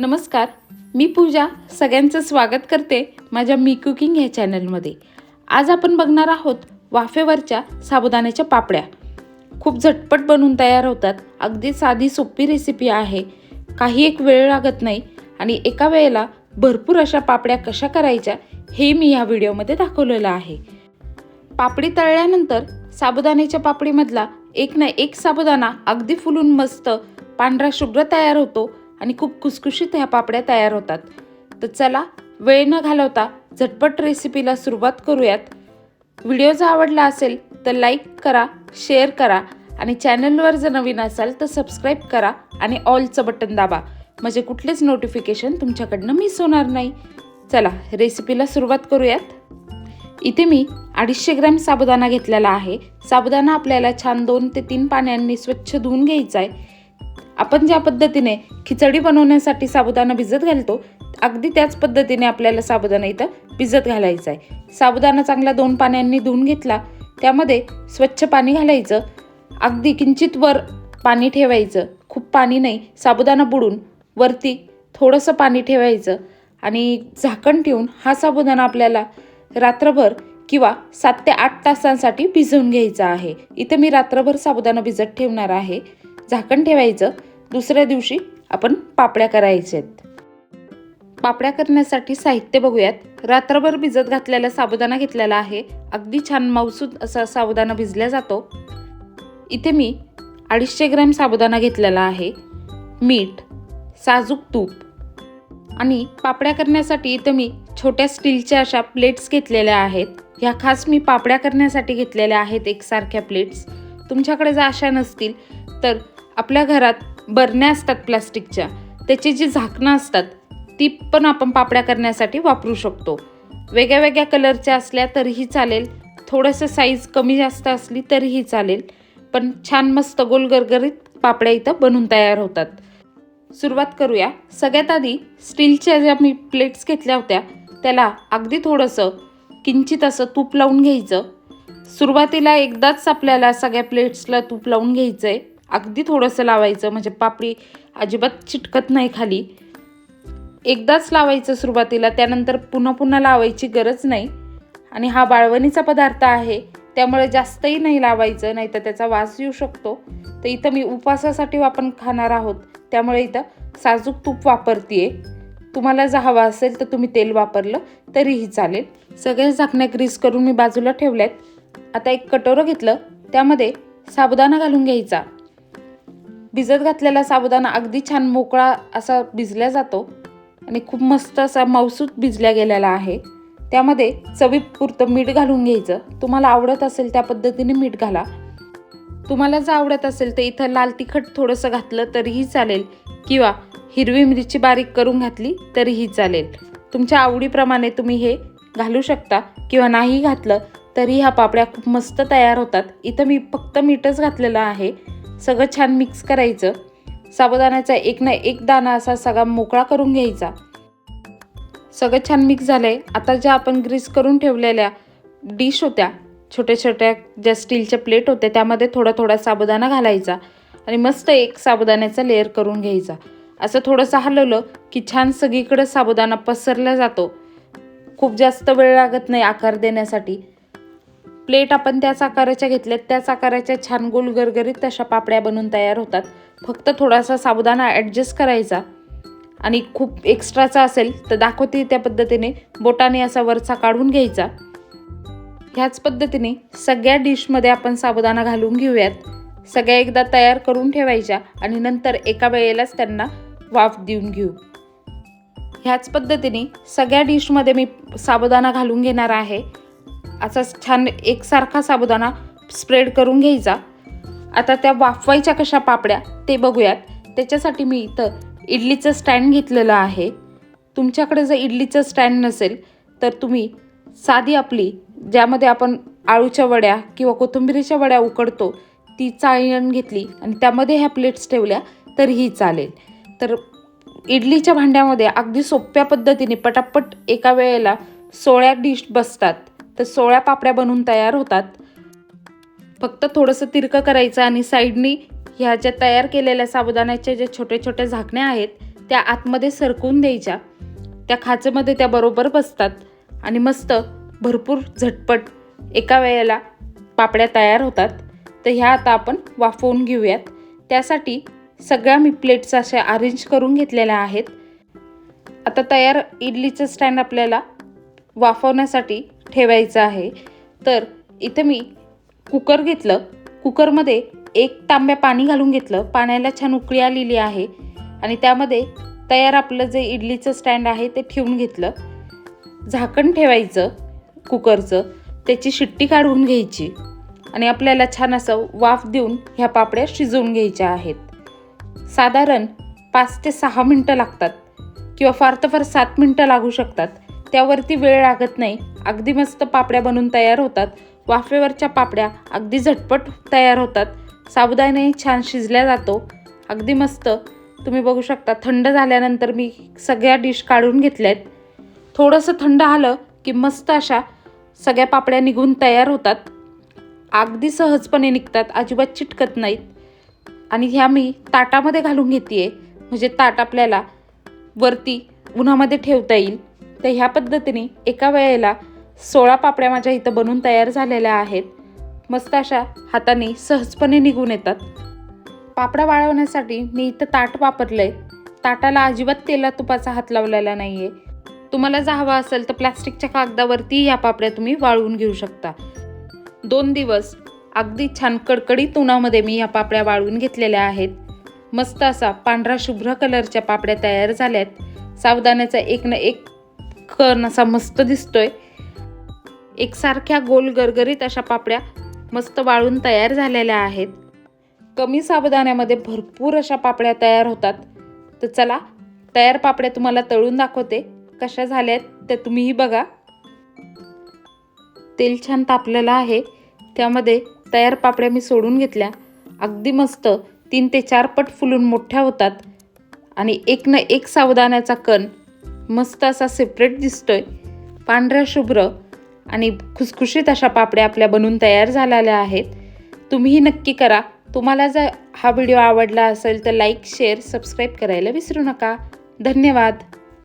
नमस्कार मी पूजा सगळ्यांचं स्वागत करते माझ्या मी कुकिंग ह्या चॅनलमध्ये. आज आपण बघणार आहोत वाफेवरच्या साबुदाण्याच्या पापड्या. खूप झटपट बनवून तयार होतात अगदी साधी सोपी रेसिपी आहे. काही एक वेळ लागत नाही आणि एका वेळेला भरपूर अशा पापड्या कशा करायच्या हे मी ह्या व्हिडिओमध्ये दाखवलेलं आहे. पापडी तळल्यानंतर साबुदाण्याच्या पापडीमधला एक ना एक साबुदाणा अगदी फुलून मस्त पांढरा शुभ्र तयार होतो आणि खूप खुसखुशीत ह्या पापड्या तयार होतात. तर चला वेळ न घालवता झटपट रेसिपीला सुरुवात करूयात. व्हिडिओ जर आवडला असेल तर लाईक करा शेअर करा आणि चॅनलवर जर नवीन असाल तर सबस्क्राईब करा आणि ऑलचं बटन दाबा. म्हणजे कुठलेच नोटिफिकेशन तुमच्याकडनं मिस होणार नाही. चला रेसिपीला सुरुवात करूयात. इथे मी अडीचशे ग्रॅम साबुदाणा घेतलेला आहे. साबुदाणा आपल्याला छान दोन ते तीन पाण्यांनी स्वच्छ धुवून घ्यायचा आहे. आपण ज्या पद्धतीने खिचडी बनवण्यासाठी साबुदाणा भिजत घालतो अगदी त्याच पद्धतीने आपल्याला साबुदाणा इथं भिजत घालायचा आहे साबुदाणा चांगला दोन पाण्यांनी धुवून घेतला त्यामध्ये स्वच्छ पाणी घालायचं अगदी किंचित वर पाणी ठेवायचं खूप पाणी नाही साबुदाणा बुडून वरती थोडंसं पाणी ठेवायचं आणि झाकण ठेवून हा साबुदाणा आपल्याला रात्रभर किंवा सात ते आठ तासांसाठी भिजवून घ्यायचा आहे. इथे मी रात्रभर साबुदाणा भिजत ठेवणार आहे. झाकण ठेवायचं दुसऱ्या दिवशी आपण पापड्या करायच्या आहेत. पापड्या करण्यासाठी साहित्य बघूयात. रात्रभर भिजत घातलेला साबुदाणा घेतलेला आहे. अगदी छान मौसूद असा साबुदाणा भिजला जातो. इथे मी अडीचशे ग्रॅम साबुदाणा घेतलेला आहे. मीठ साजूक तूप आणि पापड्या करण्यासाठी इथं मी छोट्या स्टीलच्या अशा प्लेट्स घेतलेल्या आहेत. ह्या खास मी पापड्या करण्यासाठी घेतलेल्या आहेत एकसारख्या प्लेट्स. तुमच्याकडे जर अशा नसतील तर आपल्या घरात बरण्या असतात प्लास्टिकच्या त्याची जी झाकणं असतात ती पण आपण पापड्या करण्यासाठी वापरू शकतो. वेगळ्या वेगळ्या कलरच्या असल्या तरीही चालेल थोडंसं साईज कमी जास्त असली तरीही चालेल पण छान मस्त गोल गरगरीत पापड्या इथं बनून तयार होतात. सुरुवात करूया. सगळ्यात आधी स्टीलच्या ज्या मी प्लेट्स घेतल्या होत्या त्याला अगदी थोडंसं किंचित असं तूप लावून घ्यायचं. सुरुवातीला एकदाच आपल्याला सगळ्या प्लेट्सला तूप लावून घ्यायचं आहे अगदी थोडंसं लावायचं म्हणजे पापडी अजिबात चिटकत नाही खाली. एकदाच लावायचं सुरुवातीला त्यानंतर पुन्हा पुन्हा लावायची गरज नाही. आणि हा बाळवणीचा पदार्थ आहे त्यामुळे जास्तही नाही लावायचं नाही तर त्याचा वास येऊ शकतो. तर इथं मी उपवासासाठी आपण खाणार आहोत त्यामुळे इथं साजूक तूप वापरते तुम्हाला जर हवा असेल तर तुम्ही तेल वापरलं तरीही चालेल. सगळ्या झाकण्या ग्रीस करून मी बाजूला ठेवल्यात. आता एक कटोरं घेतलं त्यामध्ये साबुदाणा घालून घ्यायचा. भिजत घातलेला साबुदाणा अगदी छान मोकळा असा भिजला जातो. आणि खूप मस्त असा मौसूत भिजल्या गेलेला आहे. त्यामध्ये चवीपुरतं मीठ घालून घ्यायचं. तुम्हाला आवडत असेल त्या पद्धतीने मीठ घाला. तुम्हाला जर आवडत असेल तर इथं लाल तिखट थोडंसं घातलं तरीही चालेल. किंवा हिरवी मिरची बारीक करून घातली तरीही चालेल. तुमच्या आवडीप्रमाणे तुम्ही हे घालू शकता. किंवा नाही घातलं तरी ह्या पापड्या खूप मस्त तयार होतात. इथं मी फक्त मीठच घातलेलं आहे. सगळं छान मिक्स करायचं. साबुदाण्याचा एक ना एक दाणा असा सगळा मोकळा करून घ्यायचा. सगळं छान मिक्स झालं आहे आता ज्या आपण ग्रीस करून ठेवलेल्या डिश होत्या छोट्या छोट्या ज्या स्टीलच्या प्लेट होत्या त्यामध्ये थोडा थोडा साबुदाणा घालायचा आणि मस्त एक साबुदाण्याचा लेअर करून घ्यायचा. असं थोडंसं हलवलं की छान सगळीकडं साबुदाणा पसरला जातो. खूप जास्त वेळ लागत नाही आकार देण्यासाठी. प्लेट आपण त्याच आकाराच्या घेतल्यात त्याच आकाराच्या छान गोल गरगरीत तशा पापड्या बनून तयार होतात. फक्त थोडासा साबुदाणा ॲडजस्ट करायचा आणि खूप एक्स्ट्राचा असेल तर दाखवते त्या पद्धतीने. बोटाने असा वरचा काढून घ्यायचा. ह्याच पद्धतीने सगळ्या डिशमध्ये आपण साबुदाणा घालून घेऊयात. सगळ्या एकदा तयार करून ठेवायच्या आणि नंतर एका वेळेलाच त्यांना वाफ देऊन घेऊ. ह्याच पद्धतीने सगळ्या डिशमध्ये मी साबुदाणा घालून घेणार आहे. असा छान एकसारखा साबुदाणा स्प्रेड करून घ्यायचा. आता त्या वाफवायच्या कशा पापड्या ते बघूयात. त्याच्यासाठी मी इथं इडलीचं स्टँड घेतलेलं आहे. तुमच्याकडे जर इडलीचं स्टँड नसेल तर तुम्ही साधी आपली ज्यामध्ये आपण आळूच्या वड्या किंवा कोथिंबिरीच्या वड्या उकडतो ती चाळण घेतली आणि त्यामध्ये ह्या प्लेट्स ठेवल्या तरीही चालेल. तर इडलीच्या भांड्यामध्ये अगदी सोप्या पद्धतीने पटापट एका वेळेला सोळ्या डिश बसतात. तर सोळ्या पापड्या बनवून तयार होतात. फक्त थोडंसं तिरकं करायचं आणि साईडनी ह्या ज्या तयार केलेल्या साबुदाण्याच्या ज्या छोट्या छोट्या झाकण्या आहेत त्या आतमध्ये सरकवून द्यायच्या. त्या खाचेमध्ये त्या बरोबर बसतात आणि मस्त भरपूर झटपट एका वेळेला पापड्या तयार होतात. तर ह्या आता आपण वाफवून घेऊयात. त्यासाठी सगळ्या मी प्लेट्स अशा अरेंज करून घेतलेल्या आहेत. आता तयार इडलीचं स्टँड आपल्याला वाफवण्यासाठी ठेवायचं आहे. तर इथं मी कुकर घेतलं. कुकरमध्ये एक तांब्या पाणी घालून घेतलं. पाण्याला छान उकळी आलेली आहे. आणि त्यामध्ये तयार आपलं जे इडलीचं स्टँड आहे ते ठेवून घेतलं. झाकण ठेवायचं कुकरचं. त्याची शिट्टी काढून घ्यायची. आणि आपल्याला छान असं वाफ देऊन ह्या पापड्या शिजवून घ्यायच्या आहेत. साधारण पाच ते सहा मिनटं लागतात. किंवा फार तर फार सात मिनटं लागू शकतात. त्यावरती वेळ लागत नाही. अगदी मस्त पापड्या बनून तयार होतात. वाफेवरच्या पापड्या अगदी झटपट तयार होतात. साबुदाणाही छान शिजल्या जातो. अगदी मस्त. तुम्ही बघू शकता थंड झाल्यानंतर मी सगळ्या डिश काढून घेतल्या आहेत थोडंसं थंड आलं की मस्त अशा सगळ्या पापड्या निघून तयार होतात. अगदी सहजपणे निघतात अजिबात चिटकत नाहीत. आणि ह्या मी ताटामध्ये घालून घेते आहे म्हणजे ताट आपल्याला वरती उन्हामध्ये ठेवता येईल. तर ह्या पद्धतीने एका वेळेला सोळा पापड्या माझ्या इथं बनून तयार झालेल्या आहेत. मस्त अशा हाताने सहजपणे निघून येतात. पापडा वाळवण्यासाठी मी इथं ताट वापरलं आहे ताटाला अजिबात तेला तुपाचा हात लावलेला नाही आहे तुम्हाला जर हवा असेल तर प्लॅस्टिकच्या कागदावरती या पापड्या तुम्ही वाळवून घेऊ शकता. दोन दिवस अगदी छान कडकडीत उन्हामध्ये मी या पापड्या वाळवून घेतलेल्या आहेत. मस्त असा पांढरा शुभ्र कलरच्या पापड्या तयार झाल्यात. सावधानाचा एक ना एक कण असा मस्त दिसतोय. एकसारख्या गोल गरगरीत अशा पापड्या मस्त वाळून तयार झालेल्या आहेत. कमी साबुदाण्यामध्ये भरपूर अशा पापड्या तयार होतात. तर चला तयार पापड्या तुम्हाला तळून दाखवते. कशा झाल्यात त्या तुम्हीही बघा. तेल छान तापलेलं आहे. त्यामध्ये तयार पापड्या मी सोडून घेतल्या. अगदी मस्त तीन ते चार पट फुलून मोठ्या होतात. आणि एक न एक सावधानाचा कण मस्त असा सेपरेट दिसतोय. पांढऱ्या शुभ्र आणि खुसखुशीत अशा पापड्या आपल्या बनून तयार झालेल्या आहेत. तुम्हीही नक्की करा. तुम्हाला जर हा व्हिडिओ आवडला असेल तर लाईक शेअर सबस्क्राईब करायला विसरू नका. धन्यवाद.